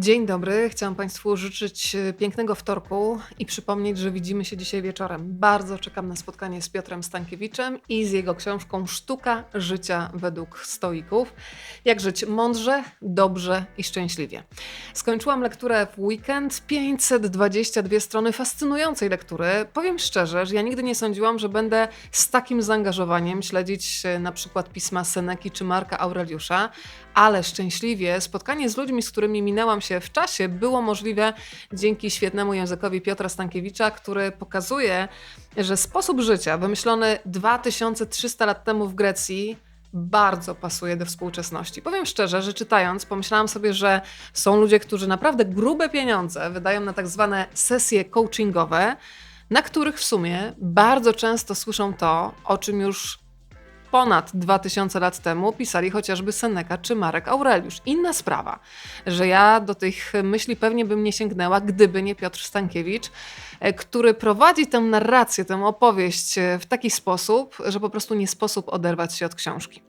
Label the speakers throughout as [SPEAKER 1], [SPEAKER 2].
[SPEAKER 1] Dzień dobry. Chciałam Państwu życzyć e, pięknego wtorku i przypomnieć, że widzimy się dzisiaj wieczorem. Bardzo czekam na spotkanie z Piotrem Stankiewiczem i z jego książką Sztuka życia według stoików. Jak żyć mądrze, dobrze i szczęśliwie. Skończyłam lekturę w weekend. 522 strony fascynującej lektury. Powiem szczerze, że ja nigdy nie sądziłam, że będę z takim zaangażowaniem śledzić e, na przykład pisma Seneki czy Marka Aureliusza, ale szczęśliwie spotkanie z ludźmi, z którymi minęłam się w czasie, było możliwe dzięki świetnemu językowi Piotra Stankiewicza, który pokazuje, że sposób życia wymyślony 2300 lat temu w Grecji bardzo pasuje do współczesności. Powiem szczerze, że czytając, pomyślałam sobie, że są ludzie, którzy naprawdę grube pieniądze wydają na tak zwane sesje coachingowe, na których w sumie bardzo często słyszą to, o czym już ponad 2000 lat temu pisali chociażby Seneca czy Marek Aureliusz. Inna sprawa, że ja do tych myśli pewnie bym nie sięgnęła, gdyby nie Piotr Stankiewicz, e, który prowadzi tę narrację, tę opowieść e, w taki sposób, że po prostu nie sposób oderwać się od książki.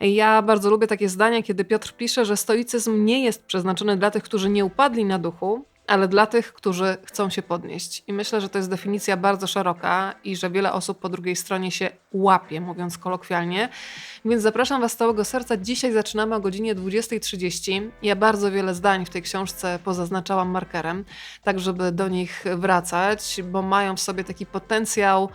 [SPEAKER 1] Ja bardzo lubię takie zdania, kiedy Piotr pisze, że stoicyzm nie jest przeznaczony dla tych, którzy nie upadli na duchu, ale dla tych, którzy chcą się podnieść. I myślę, że to jest definicja bardzo szeroka i że wiele osób po drugiej stronie się łapie, mówiąc kolokwialnie. Więc zapraszam Was z całego serca. Dzisiaj zaczynamy o godzinie 20.30. Ja bardzo wiele zdań w tej książce pozaznaczałam markerem, tak żeby do nich wracać, bo mają w sobie taki potencjał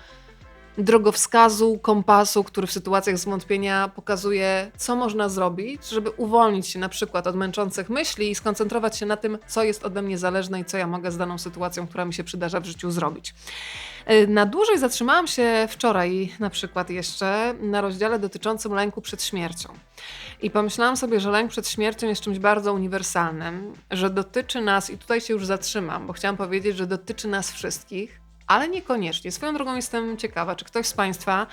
[SPEAKER 1] drogowskazu, kompasu, który w sytuacjach zwątpienia pokazuje, co można zrobić, żeby uwolnić się na przykład od męczących myśli i skoncentrować się na tym, co jest ode mnie zależne i co ja mogę z daną sytuacją, która mi się przydarza w życiu zrobić. E, na dłużej zatrzymałam się wczoraj na przykład jeszcze na rozdziale dotyczącym lęku przed śmiercią. I pomyślałam sobie, że lęk przed śmiercią jest czymś bardzo uniwersalnym, że dotyczy nas, i tutaj się już zatrzymam, bo chciałam powiedzieć, że dotyczy nas wszystkich, ale niekoniecznie. Swoją drogą jestem ciekawa, czy ktoś z Państwa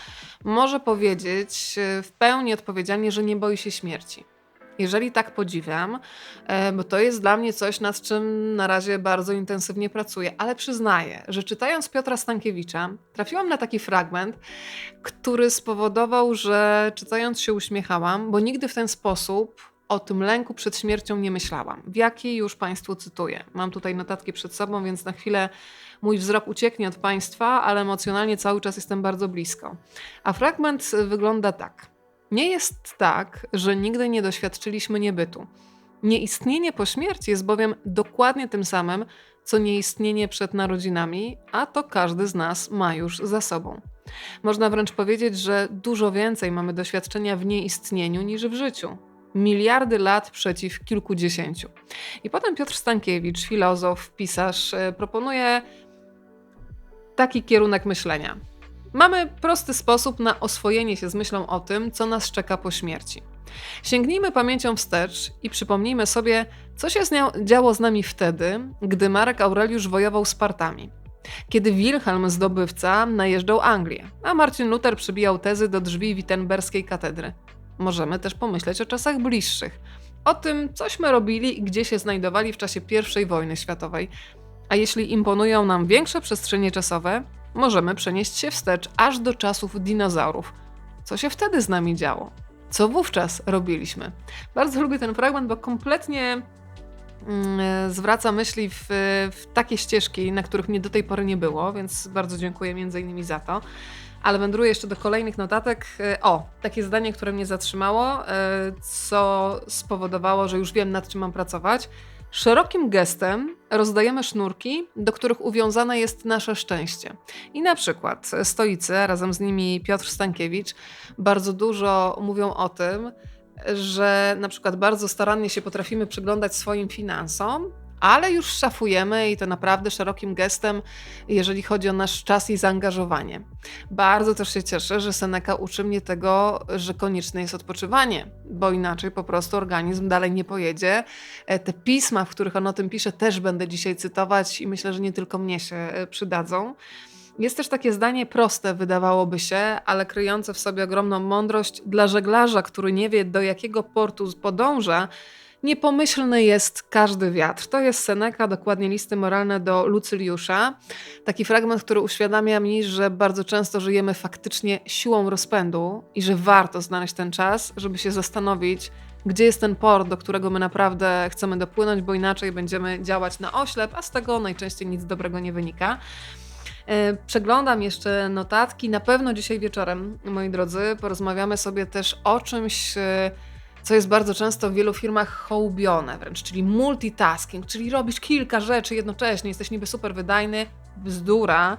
[SPEAKER 1] może powiedzieć e, w pełni odpowiedzialnie, że nie boi się śmierci. Jeżeli tak podziwiam, e, bo to jest dla mnie coś, nad czym na razie bardzo intensywnie pracuję, ale przyznaję, że czytając Piotra Stankiewicza, trafiłam na taki fragment, który spowodował, że czytając się uśmiechałam, bo nigdy w ten sposób o tym lęku przed śmiercią nie myślałam. W jakiej już Państwu cytuję. Mam tutaj notatki przed sobą, więc na chwilę mój wzrok ucieknie od Państwa, ale emocjonalnie cały czas jestem bardzo blisko. A fragment wygląda tak. Nie jest tak, że nigdy nie doświadczyliśmy niebytu. Nieistnienie po śmierci jest bowiem dokładnie tym samym, co nieistnienie przed narodzinami, a to każdy z nas ma już za sobą. Można wręcz powiedzieć, że dużo więcej mamy doświadczenia w nieistnieniu niż w życiu miliardy lat przeciw kilkudziesięciu. I potem Piotr Stankiewicz, filozof, pisarz, e, proponuje taki kierunek myślenia. Mamy prosty sposób na oswojenie się z myślą o tym, co nas czeka po śmierci. Sięgnijmy pamięcią wstecz i przypomnijmy sobie, co się działo z nami wtedy, gdy Marek Aureliusz wojował z Partami. Kiedy Wilhelm zdobywca najeżdżał Anglię, a Marcin Luther przybijał tezy do drzwi wittenberskiej katedry. Możemy też pomyśleć o czasach bliższych, o tym, cośmy robili i gdzie się znajdowali w czasie I wojny światowej. A jeśli imponują nam większe przestrzenie czasowe, możemy przenieść się wstecz aż do czasów dinozaurów. Co się wtedy z nami działo? Co wówczas robiliśmy? Bardzo lubię ten fragment, bo kompletnie mm, zwraca myśli w, w, takie ścieżki, na których mnie do tej pory nie było, więc bardzo dziękuję między innymi za to ale wędruję jeszcze do kolejnych notatek. E, o, takie zdanie, które mnie zatrzymało, e, co spowodowało, że już wiem nad czym mam pracować. Szerokim gestem rozdajemy sznurki, do których uwiązane jest nasze szczęście. I na przykład stoicy, razem z nimi Piotr Stankiewicz, bardzo dużo mówią o tym, że na przykład bardzo starannie się potrafimy przyglądać swoim finansom, ale już szafujemy i to naprawdę szerokim gestem, jeżeli chodzi o nasz czas i zaangażowanie. Bardzo też się cieszę, że Seneca uczy mnie tego, że konieczne jest odpoczywanie, bo inaczej po prostu organizm dalej nie pojedzie. E, te pisma, w których on o tym pisze, też będę dzisiaj cytować i myślę, że nie tylko mnie się e, przydadzą. Jest też takie zdanie proste, wydawałoby się, ale kryjące w sobie ogromną mądrość dla żeglarza, który nie wie, do jakiego portu podąża Niepomyślny jest każdy wiatr. To jest Seneca, dokładnie listy moralne do Lucyliusza. Taki fragment, który uświadamia mi, że bardzo często żyjemy faktycznie siłą rozpędu i że warto znaleźć ten czas, żeby się zastanowić, gdzie jest ten port, do którego my naprawdę chcemy dopłynąć, bo inaczej będziemy działać na oślep, a z tego najczęściej nic dobrego nie wynika. E, przeglądam jeszcze notatki. Na pewno dzisiaj wieczorem, moi drodzy, porozmawiamy sobie też o czymś, e, co jest bardzo często w wielu firmach hołubione wręcz, czyli multitasking, czyli robisz kilka rzeczy jednocześnie, jesteś niby super wydajny, bzdura.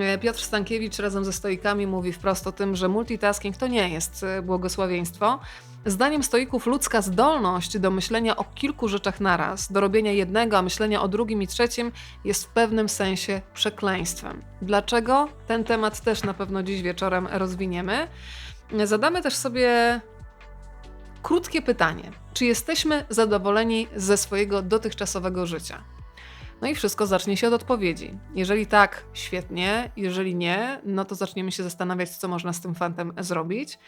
[SPEAKER 1] E, Piotr Stankiewicz razem ze stoikami mówi wprost o tym, że multitasking to nie jest błogosławieństwo. Zdaniem stoików ludzka zdolność do myślenia o kilku rzeczach naraz, do robienia jednego, a myślenia o drugim i trzecim jest w pewnym sensie przekleństwem. Dlaczego? Ten temat też na pewno dziś wieczorem rozwiniemy. Zadamy też sobie krótkie pytanie: czy jesteśmy zadowoleni ze swojego dotychczasowego życia? No i wszystko zacznie się od odpowiedzi. Jeżeli tak, świetnie, jeżeli nie, no to zaczniemy się zastanawiać, co można z tym fantem zrobić.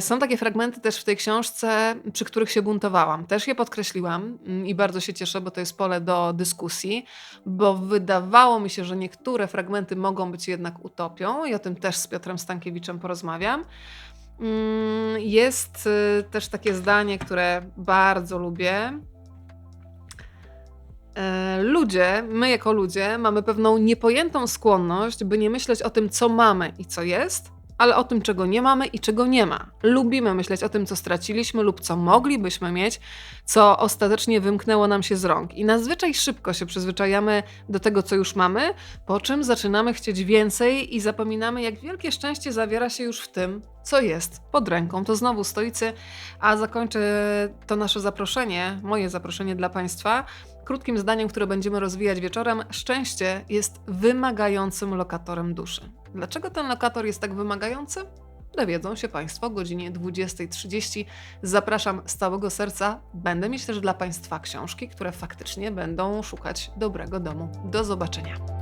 [SPEAKER 1] Są takie fragmenty też w tej książce, przy których się buntowałam. Też je podkreśliłam mm, i bardzo się cieszę, bo to jest pole do dyskusji, bo wydawało mi się, że niektóre fragmenty mogą być jednak utopią i o tym też z Piotrem Stankiewiczem porozmawiam. Mm, jest y, też takie zdanie, które bardzo lubię. E, ludzie, my jako ludzie, mamy pewną niepojętą skłonność, by nie myśleć o tym, co mamy i co jest, ale o tym, czego nie mamy i czego nie ma. Lubimy myśleć o tym, co straciliśmy lub co moglibyśmy mieć, co ostatecznie wymknęło nam się z rąk. I nazwyczaj szybko się przyzwyczajamy do tego, co już mamy, po czym zaczynamy chcieć więcej i zapominamy, jak wielkie szczęście zawiera się już w tym, co jest pod ręką. To znowu stoicy, a zakończę to nasze zaproszenie, moje zaproszenie dla Państwa, krótkim zdaniem, które będziemy rozwijać wieczorem. Szczęście jest wymagającym lokatorem duszy. Dlaczego ten lokator jest tak wymagający? Dowiedzą się Państwo o godzinie 20.30. Zapraszam z całego serca. Będę mieć też dla Państwa książki, które faktycznie będą szukać dobrego domu. Do zobaczenia.